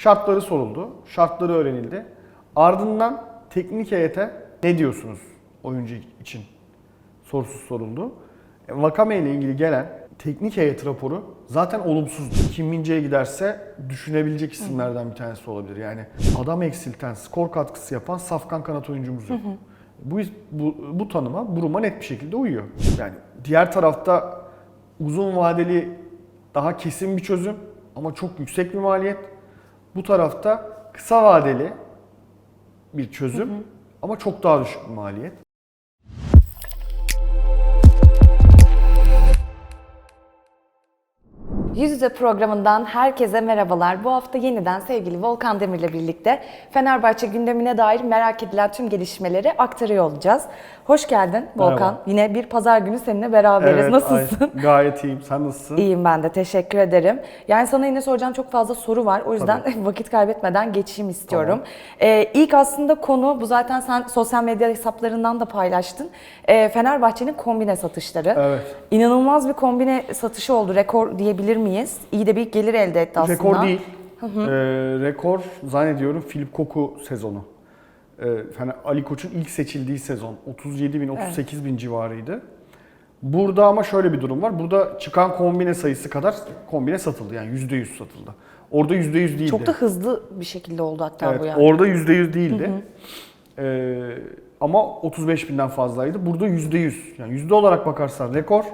Şartları soruldu. Şartları öğrenildi. Ardından teknik heyete ne diyorsunuz oyuncu için sorusu soruldu. E, Vakame ile ilgili gelen teknik heyet raporu zaten olumsuzdu. Kim Min-jae giderse düşünebilecek isimlerden bir tanesi olabilir. Yani adam eksilten, skor katkısı yapan safkan kanat oyuncumuz yok. Bu, bu, bu tanıma Buruma net bir şekilde uyuyor. Yani diğer tarafta uzun vadeli daha kesin bir çözüm ama çok yüksek bir maliyet. Bu tarafta kısa vadeli bir çözüm ama çok daha düşük bir maliyet. Yüz Yüze programından herkese merhabalar. Bu hafta yeniden sevgili Volkan Demir'le birlikte Fenerbahçe gündemine dair merak edilen tüm gelişmeleri aktarıyor olacağız. Hoş geldin Volkan. Merhaba. Yine bir pazar günü seninle beraberiz. Nasılsın? ay- gayet iyiyim. Sen nasılsın? İyiyim ben de teşekkür ederim. Yani sana yine soracağım çok fazla soru var. O yüzden vakit kaybetmeden geçeyim istiyorum. Ee, ilk aslında konu bu zaten sen sosyal medya hesaplarından da paylaştın. Ee, Fenerbahçe'nin kombine satışları. Evet. İnanılmaz bir kombine satışı oldu. Rekor diyebilir miyiz? İyi de bir gelir elde etti aslında. Rekor değil. Ee, rekor zannediyorum Filip Koku sezonu. Fener- Ali Koç'un ilk seçildiği sezon 37 bin 38 bin civarıydı. Burada ama şöyle bir durum var. Burada çıkan kombine sayısı kadar kombine satıldı. Yani %100 satıldı. Orada %100 değildi. Çok da hızlı bir şekilde oldu hatta Evet, bu yani. Orada %100 değildi. Ee, ama 35 binden fazlaydı. Burada %100. Yani yüzde olarak bakarsan rekor,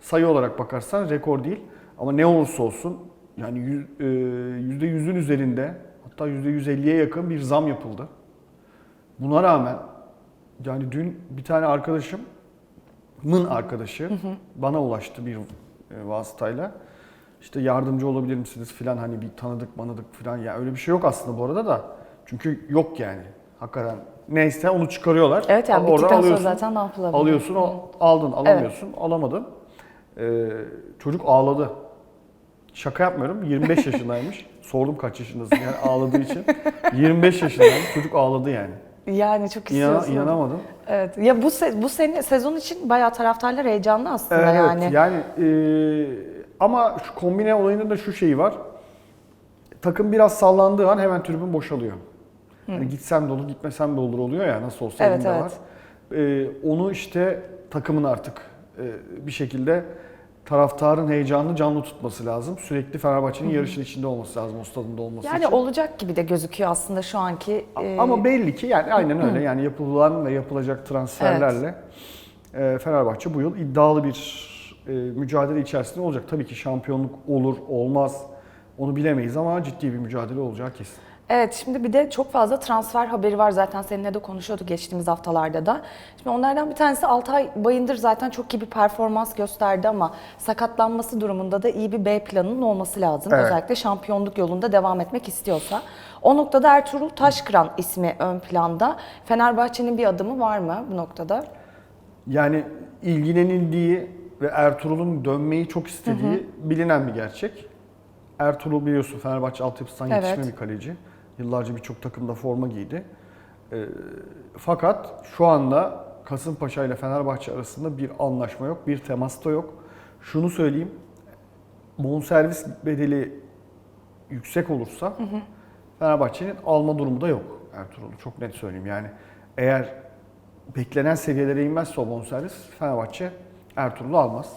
sayı olarak bakarsan rekor değil. Ama ne olursa olsun yani yüz- e, %100'ün üzerinde hatta %150'ye yakın bir zam yapıldı. Buna rağmen yani dün bir tane arkadaşımın arkadaşı bana ulaştı bir e, vasıtayla. İşte yardımcı olabilir misiniz filan hani bir tanıdık manıdık filan ya öyle bir şey yok aslında bu arada da. Çünkü yok yani. Hakikaten neyse onu çıkarıyorlar. Evet yani Oradan bittikten sonra alıyorsun, zaten ne yapılabilir? Alıyorsun, o, aldın, alamıyorsun, alamadın. Ee, çocuk ağladı. Şaka yapmıyorum. 25 yaşındaymış. Sordum kaç yaşındasın yani ağladığı için. 25 yaşındaymış. Çocuk ağladı yani. Yani çok İnan, istiyorsun. inanamadım. Evet. Ya bu se- bu sene sezon için bayağı taraftarlar heyecanlı aslında Evet yani. yani e, ama şu kombine olayının da şu şeyi var. Takım biraz sallandığı an hemen tribün boşalıyor. Hani gitsem de olur, gitmesem de olur oluyor ya nasıl olsa Evet, evet. var. E, onu işte takımın artık e, bir şekilde taraftarın heyecanını canlı tutması lazım. Sürekli Fenerbahçe'nin yarışın içinde olması lazım, o stadında olması Yani için. olacak gibi de gözüküyor aslında şu anki. e, Ama belli ki yani aynen öyle yani yapılan ve yapılacak transferlerle e, Fenerbahçe bu yıl iddialı bir e, mücadele içerisinde olacak. Tabii ki şampiyonluk olur olmaz onu bilemeyiz ama ciddi bir mücadele olacağı kesin. Evet şimdi bir de çok fazla transfer haberi var zaten seninle de konuşuyorduk geçtiğimiz haftalarda da. Şimdi onlardan bir tanesi Altay Bayındır zaten çok iyi bir performans gösterdi ama sakatlanması durumunda da iyi bir B planının olması lazım. Evet. Özellikle şampiyonluk yolunda devam etmek istiyorsa. O noktada Ertuğrul Taşkıran ismi ön planda. Fenerbahçe'nin bir adımı var mı bu noktada? Yani ilgilenildiği ve Ertuğrul'un dönmeyi çok istediği bilinen bir gerçek. Ertuğrul biliyorsun Fenerbahçe altyapısından Evet. yetişme bir kaleci. Yıllarca birçok takımda forma giydi. Ee, fakat şu anda Kasımpaşa ile Fenerbahçe arasında bir anlaşma yok, bir temas da yok. Şunu söyleyeyim, bonservis bedeli yüksek olursa Fenerbahçe'nin alma durumu da yok Ertuğrul'u. Çok net söyleyeyim yani. Eğer beklenen seviyelere inmezse o bonservis Fenerbahçe Ertuğrul'u almaz.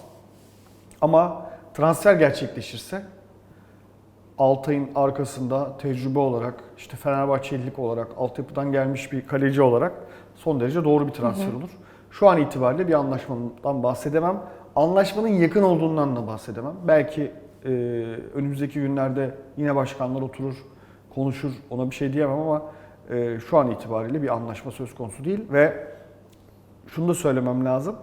Ama transfer gerçekleşirse Altay'ın arkasında tecrübe olarak, işte Fenerbahçelilik olarak, altyapıdan gelmiş bir kaleci olarak son derece doğru bir transfer olur. Şu an itibariyle bir anlaşmadan bahsedemem. Anlaşmanın yakın olduğundan da bahsedemem. Belki e, önümüzdeki günlerde yine başkanlar oturur, konuşur, ona bir şey diyemem ama e, şu an itibariyle bir anlaşma söz konusu değil ve şunu da söylemem lazım.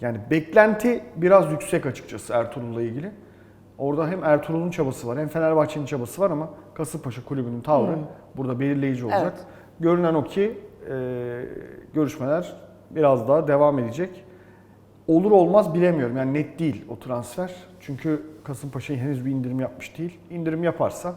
Yani beklenti biraz yüksek açıkçası Ertuğrul'la ilgili. Orada hem Ertuğrul'un çabası var hem Fenerbahçe'nin çabası var ama Kasımpaşa kulübünün tavrı burada belirleyici olacak. Evet. Görünen o ki e, görüşmeler biraz daha devam edecek. Olur olmaz bilemiyorum. Yani net değil o transfer. Çünkü Kasımpaşa henüz bir indirim yapmış değil. İndirim yaparsa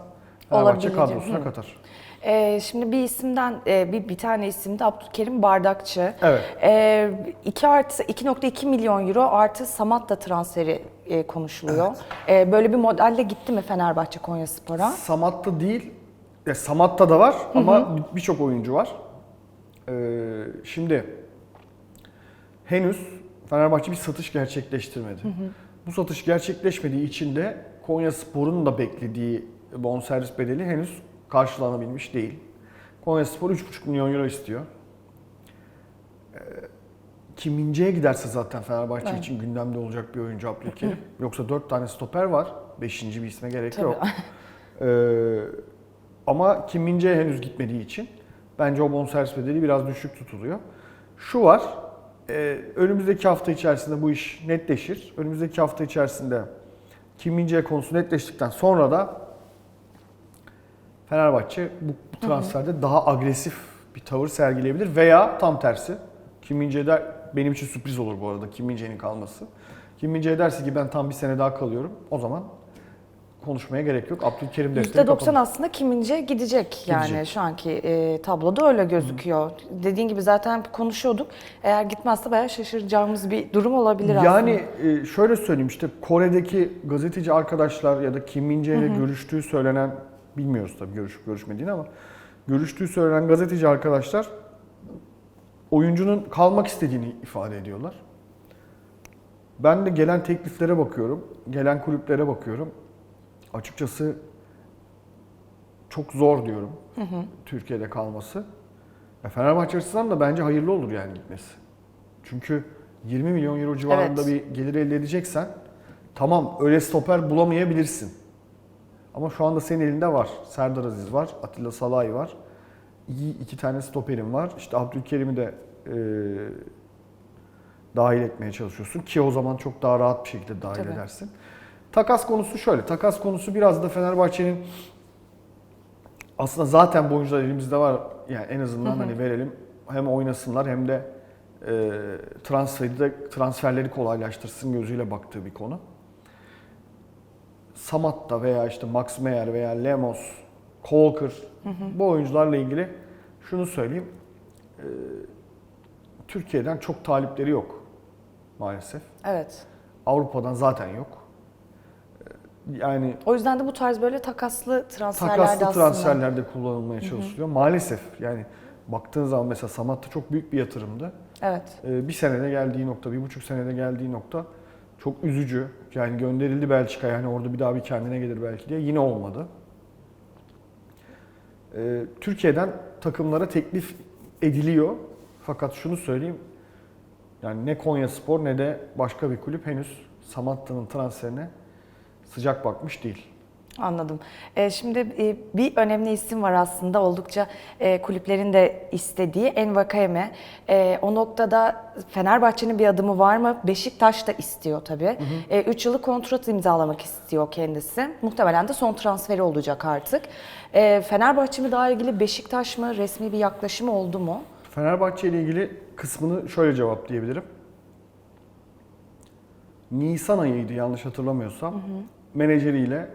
Fenerbahçe kadrosuna Hı. katar. Ee, şimdi bir isimden e, bir bir tane isim de Abdülkerim Bardakçı. Evet. Ee, 2 artı 2.2 milyon euro artı Samatta transferi e, konuşuluyor. Ee, böyle bir modelle gitti mi Fenerbahçe Konyaspor'a? Samatta değil, Ya Samatta da var ama birçok oyuncu var. Ee, şimdi henüz Fenerbahçe bir satış gerçekleştirmedi. Bu satış gerçekleşmediği için de Konya Spor'un da beklediği bonservis bedeli henüz karşılanabilmiş değil. Konya Spor 3,5 milyon euro istiyor. Kim İnce'ye giderse zaten Fenerbahçe Evet. için gündemde olacak bir oyuncu Abdülkerim. Yoksa 4 tane stoper var. 5. bir isme gerek Tabii. yok. Ee, ama Kim Min-jae henüz gitmediği için bence o bonservis bedeli biraz düşük tutuluyor. Şu var, e, önümüzdeki hafta içerisinde bu iş netleşir. Önümüzdeki hafta içerisinde Kim Min-jae konusu netleştikten sonra da Fenerbahçe bu, bu transferde daha agresif bir tavır sergileyebilir veya tam tersi. Kim Min-jae der, benim için sürpriz olur bu arada Kim Min-jae'nin kalması. Kim Min-jae derse ki ben tam bir sene daha kalıyorum. O zaman konuşmaya gerek yok. Abdülkerim defteri %90 kapanır. aslında kimince gidecek yani Gidecek. şu anki e, tabloda öyle gözüküyor. Dediğin gibi zaten konuşuyorduk. Eğer gitmezse bayağı şaşıracağımız bir durum olabilir aslında. Yani e, şöyle söyleyeyim işte Kore'deki gazeteci arkadaşlar ya da Kim Min-jae ile görüştüğü söylenen bilmiyoruz tabii görüşüp görüşmediğini ama görüştüğü söylenen gazeteci arkadaşlar oyuncunun kalmak istediğini ifade ediyorlar. Ben de gelen tekliflere bakıyorum, gelen kulüplere bakıyorum. Açıkçası çok zor diyorum Türkiye'de kalması. Ya Fenerbahçe açısından da bence hayırlı olur yani gitmesi. Çünkü 20 milyon euro civarında Evet. bir gelir elde edeceksen tamam öyle stoper bulamayabilirsin. Ama şu anda senin elinde var. Serdar Aziz var, Atilla Salay var. İyi iki tane stoperin var. İşte Abdülkerim'i de e, dahil etmeye çalışıyorsun ki o zaman çok daha rahat bir şekilde dahil Tabii. edersin. Takas konusu şöyle. Takas konusu biraz da Fenerbahçe'nin aslında zaten bu oyuncular elimizde var. Yani en azından hani verelim hem oynasınlar hem de e, transferi de transferleri kolaylaştırsın gözüyle baktığı bir konu. Samatta veya işte Max Meyer veya Lemos, Kolker bu oyuncularla ilgili şunu söyleyeyim. E, Türkiye'den çok talipleri yok maalesef. Evet. Avrupa'dan zaten yok. E, Yani O yüzden de bu tarz böyle takaslı transferlerde takaslı aslında. transferlerde kullanılmaya çalışılıyor. Maalesef yani baktığın zaman mesela Samatta çok büyük bir yatırımdı. Evet. Ee, Bir senede geldiği nokta, bir buçuk senede geldiği nokta çok üzücü. Yani gönderildi Belçika'ya yani orada bir daha bir kendine gelir belki diye yine olmadı. Ee, Türkiye'den takımlara teklif ediliyor. Fakat şunu söyleyeyim. Yani ne Konya Spor ne de başka bir kulüp henüz Samatta'nın transferine sıcak bakmış değil. Anladım. Ee, şimdi e, bir önemli isim var aslında oldukça e, kulüplerin de istediği Envakayeme. E, o noktada Fenerbahçe'nin bir adımı var mı? Beşiktaş da istiyor tabii. 3 yıllık kontrat imzalamak istiyor kendisi. Muhtemelen de son transferi olacak artık. E, Fenerbahçe mi daha ilgili Beşiktaş mı? Resmi bir yaklaşımı oldu mu? Fenerbahçe ile ilgili kısmını şöyle cevaplayabilirim. Nisan ayıydı yanlış hatırlamıyorsam. Menajeriyle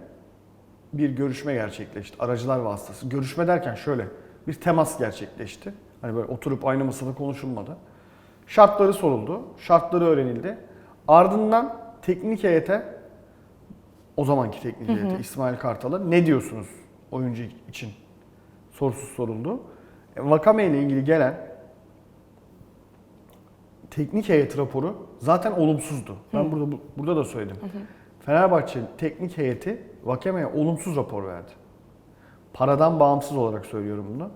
bir görüşme gerçekleşti. Aracılar vasıtası. Görüşme derken şöyle bir temas gerçekleşti. Hani böyle oturup aynı masada konuşulmadı. Şartları soruldu. Şartları öğrenildi. Ardından teknik heyete o zamanki teknik heyete İsmail Kartal'a ne diyorsunuz oyuncu için sorusu soruldu. E, Vakame ile ilgili gelen teknik heyet raporu zaten olumsuzdu. Ben burada bu- burada da söyledim. Fenerbahçe teknik heyeti Vakame'ye olumsuz rapor verdi. Paradan bağımsız olarak söylüyorum bunu.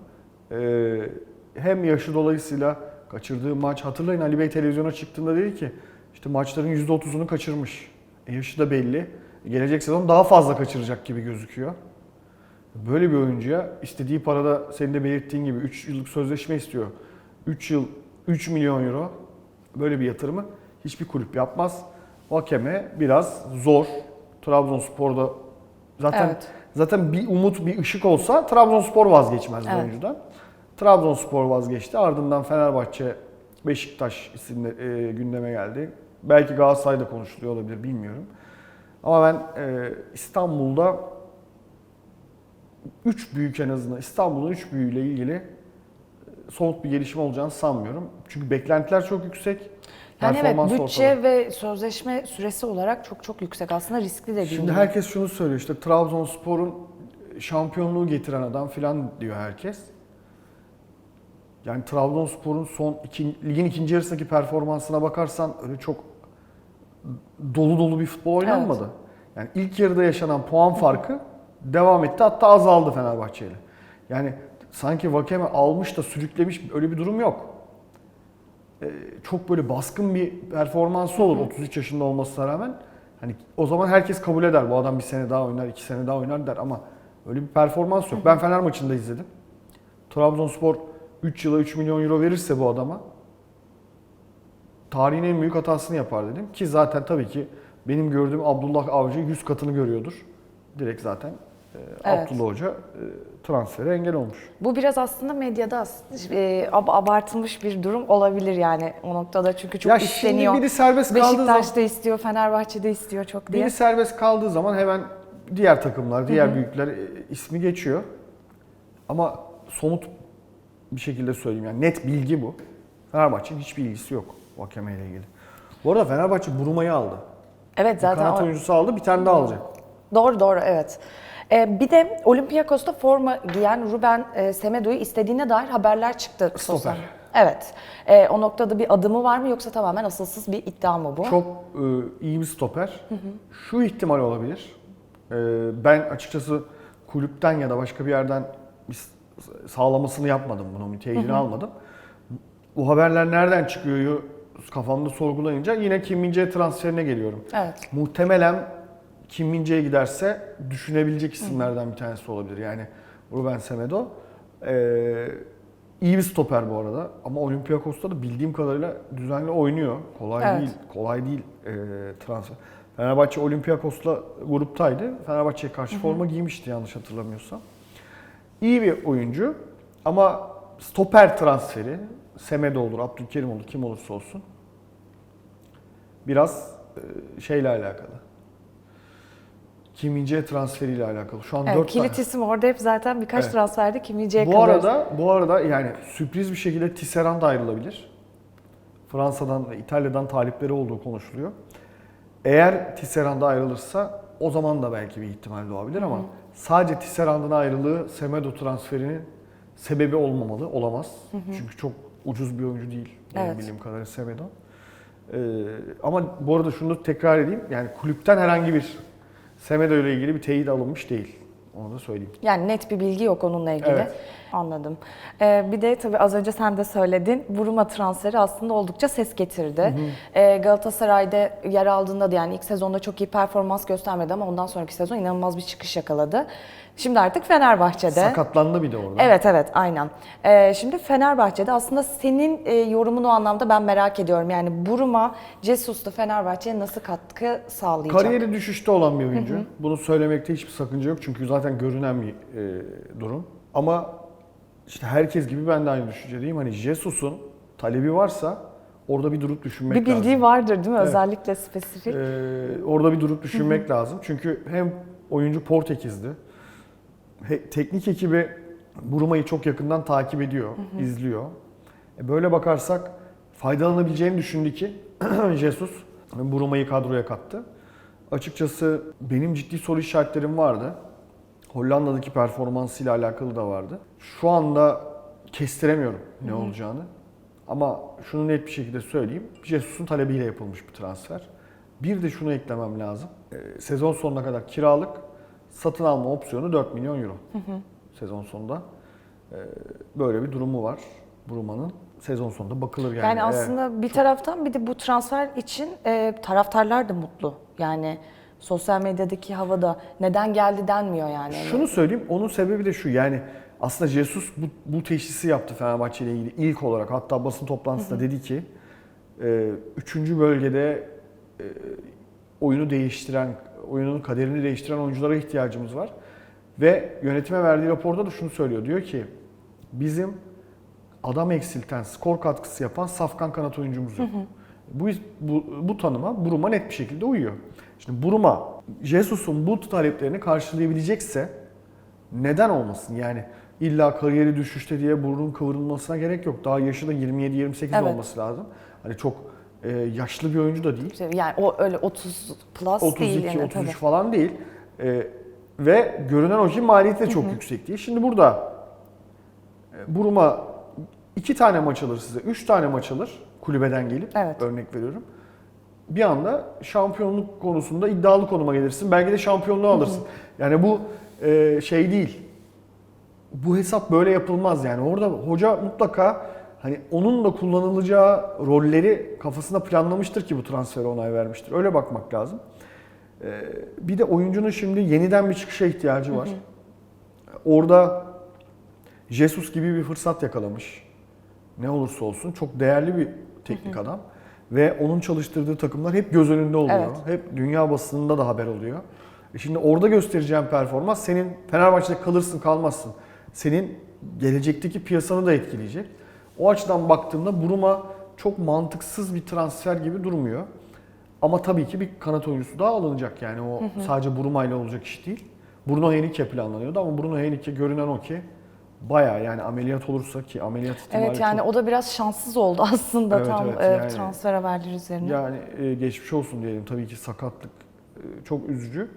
Ee, hem yaşı dolayısıyla kaçırdığı maç hatırlayın Ali Bey televizyona çıktığında dedi ki işte maçların %30'unu kaçırmış. E yaşı da belli. Gelecek sezon daha fazla kaçıracak gibi gözüküyor. Böyle bir oyuncuya istediği parada senin de belirttiğin gibi 3 yıllık sözleşme istiyor. 3 yıl 3 milyon euro böyle bir yatırımı hiçbir kulüp yapmaz. Vakeme biraz zor. Trabzonspor'da zaten Evet. zaten bir umut, bir ışık olsa Trabzonspor vazgeçmez Evet. oyuncudan. Trabzonspor vazgeçti. Ardından Fenerbahçe, Beşiktaş isimle e, gündeme geldi. Belki Galatasaray'da konuşuluyor olabilir bilmiyorum. Ama ben e, İstanbul'da üç büyük en azından İstanbul'un üç büyüğüyle ilgili e, somut bir gelişme olacağını sanmıyorum. Çünkü beklentiler çok yüksek. Yani evet bütçe ortada. ve sözleşme süresi olarak çok çok yüksek aslında riskli dediğin Şimdi gibi. herkes şunu söylüyor işte Trabzonspor'un şampiyonluğu getiren adam filan diyor herkes. Yani Trabzonspor'un son iki, ligin ikinci yarısındaki performansına bakarsan öyle çok dolu dolu bir futbol oynanmadı. Yani ilk yarıda yaşanan puan farkı devam etti hatta azaldı Fenerbahçe ile. Yani sanki Vakeme almış da sürüklemiş öyle bir durum yok. Ee, çok böyle baskın bir performansı olur 33 yaşında olmasına rağmen. Hani o zaman herkes kabul eder bu adam bir sene daha oynar, iki sene daha oynar der ama öyle bir performans yok. Ben Fener maçında izledim. Trabzonspor 3 yıla 3 milyon euro verirse bu adama tarihin en büyük hatasını yapar dedim. Ki zaten tabii ki benim gördüğüm Abdullah Avcı 100 katını görüyordur. Direkt zaten e, Evet. Abdullah Hoca e, transfere engel olmuş. Bu biraz aslında medyada e, ab- abartılmış bir durum olabilir yani o noktada çünkü çok ya isteniyor. şimdi biri serbest kaldığı zaman Beşiktaş'ta istiyor, Fenerbahçe'de istiyor çok diye. biri serbest kaldığı zaman hemen diğer takımlar, diğer büyükler e, ismi geçiyor. Ama somut bir şekilde söyleyeyim yani net bilgi bu. Fenerbahçe'nin hiçbir ilgisi yok Vakeme ile ilgili. Bu arada Fenerbahçe Buruma'yı aldı. Evet zaten Kanat o- oyuncusu aldı, bir tane daha alacak. Doğru doğru evet. Ee, bir de Olympiakos'ta forma giyen Ruben e, Semedo'yu istediğine dair haberler çıktı. Stoper. Evet. Ee, o noktada bir adımı var mı yoksa tamamen asılsız bir iddia mı bu? Çok e, iyi bir stoper. Şu ihtimal olabilir. E, ben açıkçası kulüpten ya da başka bir yerden bir sağlamasını yapmadım bunu, bir teyidini almadım. Bu haberler nereden çıkıyor kafamda sorgulayınca yine Kim Min-jae transferine geliyorum. Evet. Muhtemelen Kim Min-jae giderse düşünebilecek isimlerden bir tanesi olabilir. Yani Ruben Semedo. Ee, iyi bir stoper bu arada ama Olympiakos'ta da bildiğim kadarıyla düzenli oynuyor. Kolay Evet. değil, kolay değil e, transfer. Fenerbahçe Olympiakos'la gruptaydı. Fenerbahçe'ye karşı forma giymişti yanlış hatırlamıyorsam. İyi bir oyuncu ama stoper transferi Semedo olur, Abdülkerim olur, kim olursa olsun biraz e, şeyle alakalı. Kim İnce transferiyle alakalı. Şu an Evet, 4 kilit tane. isim orada hep zaten birkaç Evet. transferde Kim Min-jae'ye Bu kalıyoruz. arada bu arada yani sürpriz bir şekilde Tisserand da ayrılabilir. Fransa'dan ve İtalya'dan talipleri olduğu konuşuluyor. Eğer Tisserand ayrılırsa o zaman da belki bir ihtimal doğabilir ama sadece Tisserand'ın ayrılığı Semedo transferinin sebebi olmamalı, olamaz. Çünkü çok ucuz bir oyuncu değil benim Evet. bildiğim kadarıyla Semedo. Ee, ama bu arada şunu tekrar edeyim. Yani kulüpten herhangi bir Semedo ile ilgili bir teyit alınmış değil. Onu da söyleyeyim. Yani net bir bilgi yok onunla ilgili. Evet. Anladım. Ee, bir de tabii az önce sen de söyledin. Buruma transferi aslında oldukça ses getirdi. Ee, Galatasaray'da yer aldığında da yani ilk sezonda çok iyi performans göstermedi ama ondan sonraki sezon inanılmaz bir çıkış yakaladı. Şimdi artık Fenerbahçe'de. Sakatlandı bir de orada. Evet evet aynen. Ee, şimdi Fenerbahçe'de aslında senin e, yorumunu o anlamda ben merak ediyorum. Yani Buruma, Cesus'ta Fenerbahçe'ye nasıl katkı sağlayacak? Kariyeri düşüşte olan bir oyuncu. Bunu söylemekte hiçbir sakınca yok çünkü zaten görünen bir e, durum. Ama işte herkes gibi ben de aynı düşüncedeyim. Hani Jesus'un talebi varsa orada bir durup düşünmek bir bildiği lazım. vardır değil mi? Evet. Özellikle spesifik. Ee, orada bir durup düşünmek lazım. Çünkü hem oyuncu Portekiz'di. he- teknik ekibi Buruma'yı çok yakından takip ediyor, izliyor. E, böyle bakarsak faydalanabileceğini düşündü ki Jesus Buruma'yı kadroya kattı. Açıkçası benim ciddi soru işaretlerim vardı. Hollanda'daki performansıyla alakalı da vardı. Şu anda kestiremiyorum ne olacağını. Ama şunu net bir şekilde söyleyeyim. Jesus'un talebiyle yapılmış bir transfer. Bir de şunu eklemem lazım. Ee, sezon sonuna kadar kiralık satın alma opsiyonu 4 milyon euro. Sezon sonunda. Ee, böyle bir durumu var Bruma'nın. Sezon sonunda bakılır yani. Yani aslında bir taraftan bir de bu transfer için e, taraftarlar da mutlu. Yani sosyal medyadaki havada neden geldi denmiyor yani. Şunu söyleyeyim, onun sebebi de şu yani aslında Jesus bu, bu teşhisi yaptı Fenerbahçe ile ilgili ilk olarak. Hatta basın toplantısında dedi ki, e, üçüncü bölgede e, oyunu değiştiren, oyunun kaderini değiştiren oyunculara ihtiyacımız var. Ve yönetime verdiği raporda da şunu söylüyor. Diyor ki, bizim adam eksilten, skor katkısı yapan safkan kanat oyuncumuz yok. Bu, bu, bu tanıma Buruma net bir şekilde uyuyor. Şimdi Buruma, Jesus'un bu taleplerini karşılayabilecekse neden olmasın? Yani illa kariyeri düşüşte diye burnun kıvrılmasına gerek yok. Daha yaşı da 27-28 Evet. olması lazım. Hani çok e, yaşlı bir oyuncu da değil. Yani o öyle 30 plus 32, değil yani 33 tabii. falan değil. Ee, Ve görünen o ki maliyeti de çok yüksek değil. Şimdi burada e, Buruma iki tane maç alır size, üç tane maç alır kulübeden gelip Evet. örnek veriyorum. Bir anda şampiyonluk konusunda iddialı konuma gelirsin. Belki de şampiyonluğu alırsın. Yani bu e, şey değil. Bu hesap böyle yapılmaz yani. Orada hoca mutlaka hani onun da kullanılacağı rolleri kafasında planlamıştır ki bu transfere onay vermiştir. Öyle bakmak lazım. Ee, bir de oyuncunun şimdi yeniden bir çıkışa ihtiyacı var. Orada Jesus gibi bir fırsat yakalamış. Ne olursa olsun çok değerli bir teknik adam ve onun çalıştırdığı takımlar hep göz önünde oluyor. Evet. Hep dünya basınında da haber oluyor. E şimdi orada göstereceğin performans senin Fenerbahçe'de kalırsın kalmazsın. Senin gelecekteki piyasanı da etkileyecek. O açıdan baktığımda Buruma çok mantıksız bir transfer gibi durmuyor. Ama tabii ki bir kanat oyuncusu daha alınacak yani o sadece Buruma ile olacak iş değil. Bruno Henrique planlanıyordu ama Bruno Henrique görünen o ki baya yani ameliyat olursa ki ameliyat ihtimali Evet yani çok o da biraz şanssız oldu aslında Evet, tam evet, e, yani- transfer haberleri üzerine. Yani e, geçmiş olsun diyelim. Tabii ki sakatlık e, çok üzücü.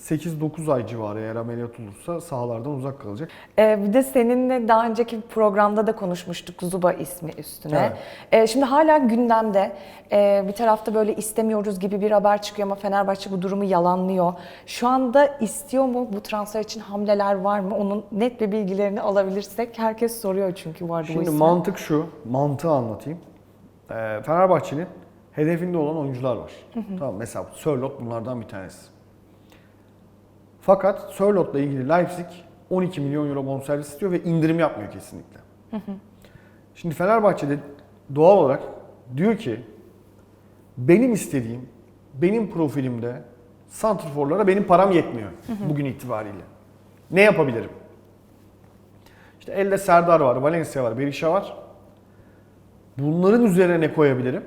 8-9 ay civarı eğer ameliyat olursa sahalardan uzak kalacak. Ee, bir de seninle daha önceki programda da konuşmuştuk Zuba ismi üstüne. Ee, şimdi hala gündemde. Ee, bir tarafta böyle istemiyoruz gibi bir haber çıkıyor ama Fenerbahçe bu durumu yalanlıyor. Şu anda istiyor mu? Bu transfer için hamleler var mı? Onun net bir bilgilerini alabilirsek. Herkes soruyor çünkü vardı bu Şimdi ismi. mantık şu, mantığı anlatayım. E, Fenerbahçe'nin hedefinde olan oyuncular var. Tamam mesela Sörloth bunlardan bir tanesi. Fakat Sörloth'la ilgili Leipzig 12 milyon euro bonservis istiyor ve indirim yapmıyor kesinlikle. Şimdi Fenerbahçe'de doğal olarak diyor ki benim istediğim, benim profilimde santrforlara benim param yetmiyor bugün itibariyle. Ne yapabilirim? İşte elde Serdar var, Valencia var, Berisha var. Bunların üzerine ne koyabilirim?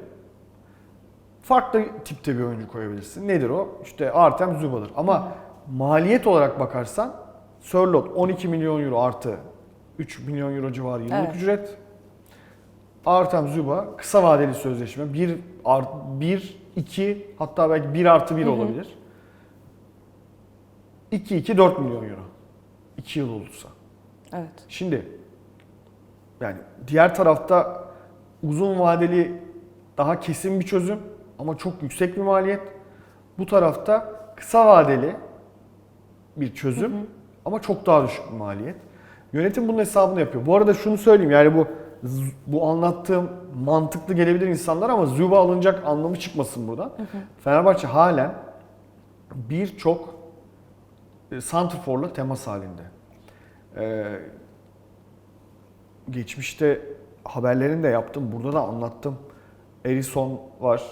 Farklı tipte bir oyuncu koyabilirsin. Nedir o? İşte Artem Zuba'dır. Ama maliyet olarak bakarsan Sörloth 12 milyon euro artı 3 milyon euro civarı yıllık Evet. ücret. Artem Zuba kısa vadeli sözleşme 1 art 1 2 hatta belki 1 artı 1 olabilir. 2 2 4 milyon euro. 2 yıl olursa. Evet. Şimdi yani diğer tarafta uzun vadeli daha kesin bir çözüm ama çok yüksek bir maliyet. Bu tarafta kısa vadeli bir çözüm ama çok daha düşük bir maliyet. Yönetim bunun hesabını yapıyor. Bu arada şunu söyleyeyim yani bu bu anlattığım mantıklı gelebilir insanlar ama Zuba alınacak anlamı çıkmasın buradan. Fenerbahçe halen birçok e, santrforla temas halinde. Ee, geçmişte haberlerini de yaptım. Burada da anlattım. Erison var.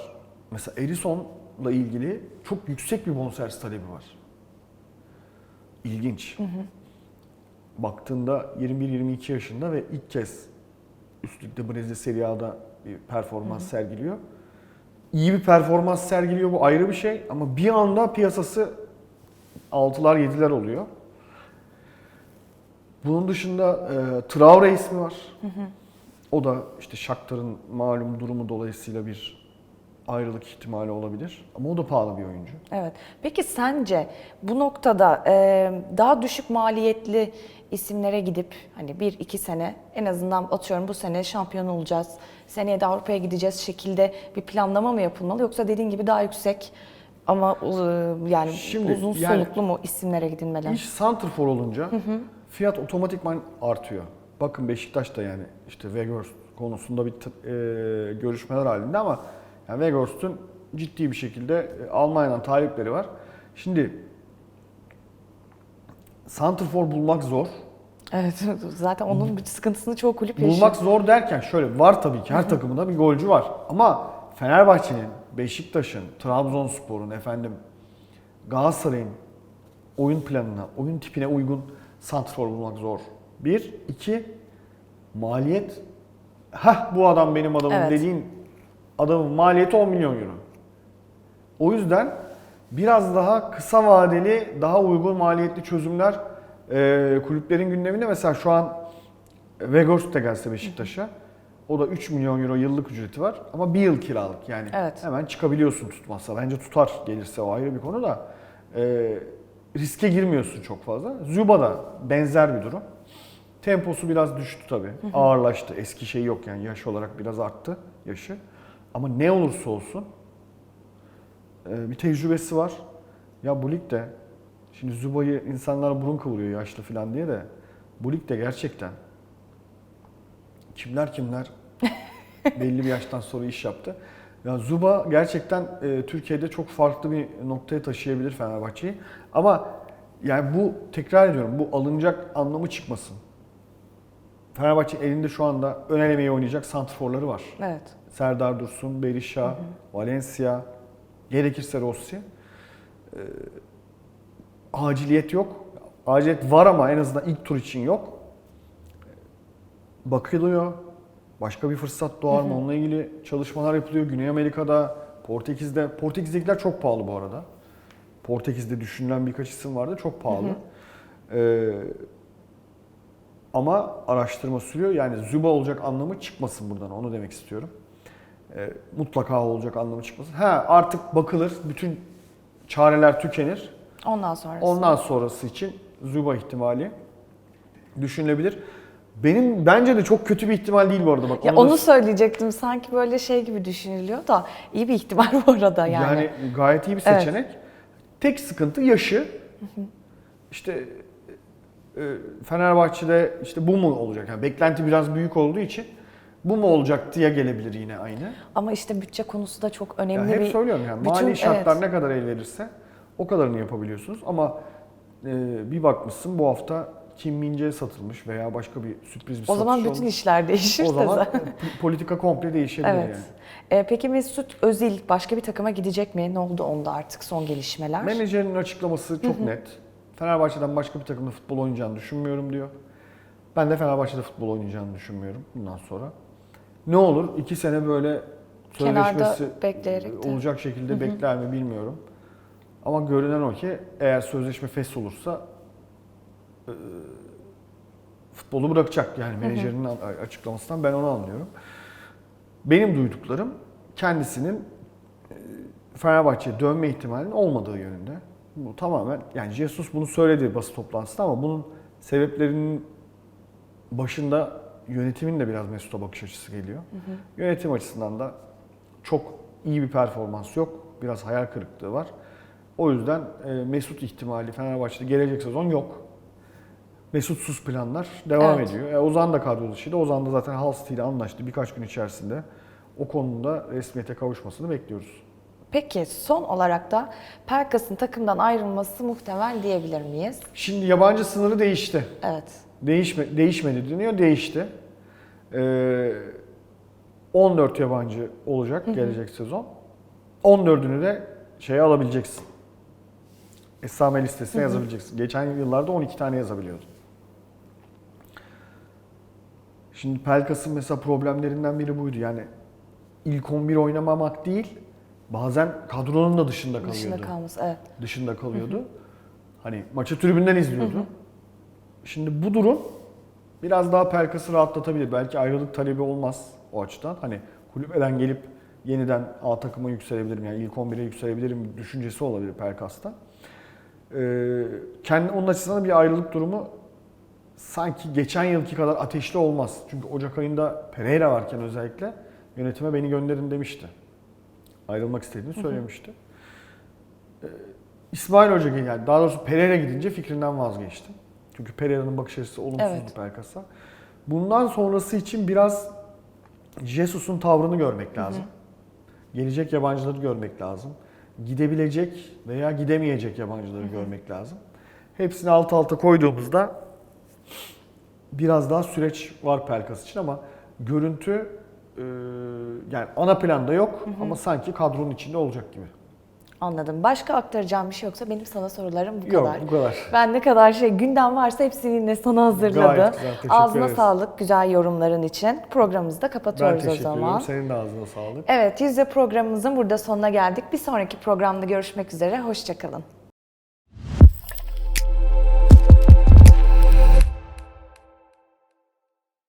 Mesela Erison'la ilgili çok yüksek bir bonservis talebi var. İlginç. Baktığında 21-22 yaşında ve ilk kez üst ligde Brezilya Serie A'da bir performans sergiliyor. İyi bir performans sergiliyor bu ayrı bir şey ama bir anda piyasası 6'lar 7'ler oluyor. Bunun dışında e, Traore ismi var. O da işte Shakhtar'ın malum durumu dolayısıyla bir ayrılık ihtimali olabilir. Ama o da pahalı bir oyuncu. Evet. Peki sence bu noktada e, daha düşük maliyetli isimlere gidip hani bir iki sene en azından atıyorum bu sene şampiyon olacağız, seneye de Avrupa'ya gideceğiz şekilde bir planlama mı yapılmalı yoksa dediğin gibi daha yüksek ama e, yani Şimdi, uzun yani- soluklu mu isimlere gidilmeli? İş santrfor olunca fiyat otomatikman artıyor. Bakın Beşiktaş da yani işte Weghorst konusunda bir e, görüşmeler halinde ama yani Weghorst'un ciddi bir şekilde e, Almanya'dan talipleri var. Şimdi santrfor bulmak zor. Evet zaten onun bir sıkıntısını çoğu kulüp yaşıyor. Bulmak zor derken şöyle var tabii ki her takımında bir golcü var. Ama Fenerbahçe'nin, Beşiktaş'ın, Trabzonspor'un efendim Galatasaray'ın oyun planına, oyun tipine uygun santrfor bulmak zor. Bir, iki maliyet. Hah bu adam benim adamım Evet. dediğin adamın maliyeti 10 milyon euro. O yüzden biraz daha kısa vadeli, daha uygun maliyetli çözümler e, kulüplerin gündeminde. Mesela şu an Weghorst de gelse Beşiktaş'a. O da 3 milyon euro yıllık ücreti var ama bir yıl kiralık yani Evet. hemen çıkabiliyorsun tutmazsa. Bence tutar gelirse o ayrı bir konu da. E, riske girmiyorsun çok fazla. Zuba da benzer bir durum. Temposu biraz düştü tabii. Ağırlaştı. Eski şey yok yani yaş olarak biraz arttı yaşı. Ama ne olursa olsun e, bir tecrübesi var. Ya bu ligde şimdi Zuba'yı insanlar burun kıvırıyor yaşlı falan diye de bu ligde gerçekten kimler kimler belli bir yaştan sonra iş yaptı. Ya Zuba gerçekten e, Türkiye'de çok farklı bir noktaya taşıyabilir Fenerbahçe'yi. Ama yani bu tekrar ediyorum bu alınacak anlamı çıkmasın. Fenerbahçe elinde şu anda ön elemeyi oynayacak santrforları var. Evet. Serdar Dursun, Berisha, Valencia, gerekirse Rossi. Ee, aciliyet yok. Aciliyet var ama en azından ilk tur için yok. Bakılıyor. Başka bir fırsat doğar mı? Onunla ilgili çalışmalar yapılıyor. Güney Amerika'da, Portekiz'de. Portekiz'dekiler çok pahalı bu arada. Portekiz'de düşünülen birkaç isim vardı. Çok pahalı. Ee, ama araştırma sürüyor. Yani Zuba olacak anlamı çıkmasın buradan. Onu demek istiyorum. Ee, mutlaka olacak anlamı çıkmasın. Ha artık bakılır. Bütün çareler tükenir. Ondan sonrası. Ondan sonrası için Zuba ihtimali düşünülebilir. Benim bence de çok kötü bir ihtimal değil bu arada. Bak, Ya onu da- söyleyecektim. Sanki böyle şey gibi düşünülüyor da iyi bir ihtimal bu arada yani. Yani gayet iyi bir Evet. seçenek. Tek sıkıntı yaşı. İşte e, Fenerbahçe'de işte bu mu olacak? Yani beklenti biraz büyük olduğu için bu mu olacak diye gelebilir yine aynı. Ama işte bütçe konusu da çok Ya önemli hep bir... söylüyorum yani bütün- mali şartlar evet. ne kadar el verirse o kadarını yapabiliyorsunuz. Ama e, bir bakmışsın bu hafta Kim Mince'ye satılmış veya başka bir sürpriz bir O zaman satış bütün olmuş. işler değişir O zaman zaten. po- politika komple değişebilir Evet. yani. Ee, peki Mesut Özil başka bir takıma gidecek mi? Ne oldu onda artık son gelişmeler? Menajerin açıklaması çok net. Fenerbahçe'den başka bir takımda futbol oynayacağını düşünmüyorum diyor. Ben de Fenerbahçe'de futbol oynayacağını düşünmüyorum bundan sonra. Ne olur iki sene böyle sözleşmesi olacak şekilde bekler mi bilmiyorum. Ama görünen o ki eğer sözleşme fes olursa e, futbolu bırakacak yani menajerinin açıklamasından ben onu anlıyorum. Benim duyduklarım kendisinin e, Fenerbahçe'ye dönme ihtimalinin olmadığı yönünde. Bu tamamen yani Jesus bunu söyledi basın toplantısında ama bunun sebeplerinin başında yönetimin de biraz Mesut'a bakış açısı geliyor. Yönetim açısından da çok iyi bir performans yok. Biraz hayal kırıklığı var. O yüzden e, Mesut ihtimali Fenerbahçe'de gelecek sezon yok. Mesutsuz planlar devam Evet. ediyor. E, Ozan da kadro dışıydı. Ozan da zaten Halsti ile anlaştı birkaç gün içerisinde. O konuda resmiyete kavuşmasını bekliyoruz. Peki son olarak da Pelkas'ın takımdan ayrılması muhtemel diyebilir miyiz? Şimdi yabancı sınırı değişti. Evet. Değişme, değişmedi deniyor, değişti. Ee, 14 yabancı olacak gelecek sezon. 14'ünü de şeye alabileceksin. Esame listesine yazabileceksin. Geçen yıllarda 12 tane yazabiliyordun. Şimdi Pelkas'ın mesela problemlerinden biri buydu. Yani ilk 11 oynamamak değil, bazen kadronun da dışında kalıyordu Dışında kalması. Evet. dışında kalıyordu. Hani maçı tribünden izliyordu. Şimdi bu durum biraz daha Pelkas'ı rahatlatabilir. Belki ayrılık talebi olmaz o açıdan. Hani kulübeden gelip yeniden A takıma yükselebilirim yani ilk 11'e yükselebilirim düşüncesi olabilir Pelkas'ta. Ee, kendi onun açısından bir ayrılık durumu sanki geçen yılki kadar ateşli olmaz. Çünkü Ocak ayında Pereira varken özellikle yönetime beni gönderin demişti. Ayrılmak istediğini söylemişti. Ee, İsmail Hoca yani daha doğrusu Pereira gidince fikrinden vazgeçtim. Çünkü Pereira'nın bakış açısı olumsuzdu Evet. Pelkas'a. Bundan sonrası için biraz Jesus'un tavrını görmek lazım. Gelecek yabancıları görmek lazım. Gidebilecek veya gidemeyecek yabancıları görmek lazım. Hepsini alt alta koyduğumuzda biraz daha süreç var Pelkas için ama görüntü e, yani ana planda yok ama sanki kadronun içinde olacak gibi. Anladım. Başka aktaracağım bir şey yoksa benim sana sorularım bu Yok kadar. bu kadar. Ben ne kadar şey gündem varsa hepsini yine sana hazırladı. Gayet güzel, teşekkür Ağzına ederiz. sağlık güzel yorumların için. Programımızı da Ben kapatıyoruz o teşekkür zaman. ederim. Senin de ağzına sağlık. Evet, yüzde programımızın burada sonuna geldik. Bir sonraki programda görüşmek üzere. Hoşçakalın.